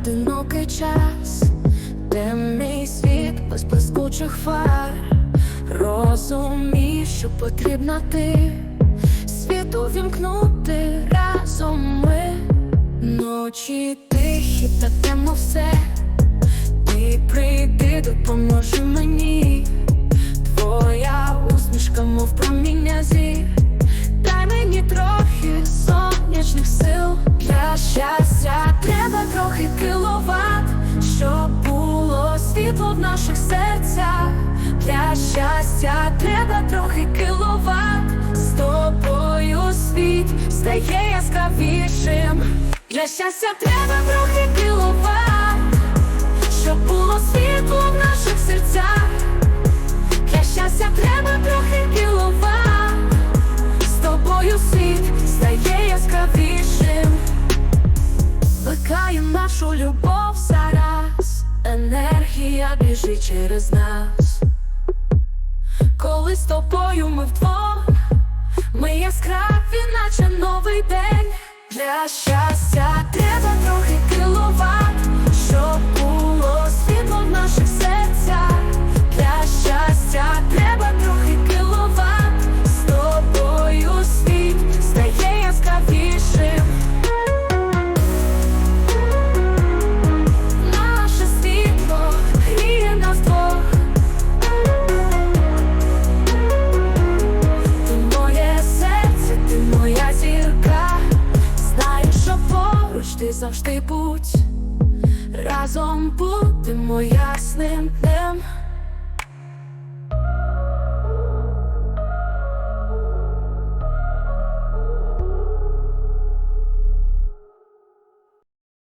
одинокий час, де мій світ без блискучих фар. Розумій, що потрібна ти, світу вімкнути разом ми, ночі тихі та темно все. Світло в наших серцях. Для щастя треба трохи кіловат. З тобою світ стає яскравішим. Для щастя треба трохи кіловат, щоб було світло в наших серцях. Для щастя треба трохи кіловат. З тобою світ стає яскравішим, Викає нашу любов зараз, енергія біжить через нас. Коли з тобою ми вдвох, ми яскраві, наче новий день. Для щастя завжди будь. Разом будемо ясним днем.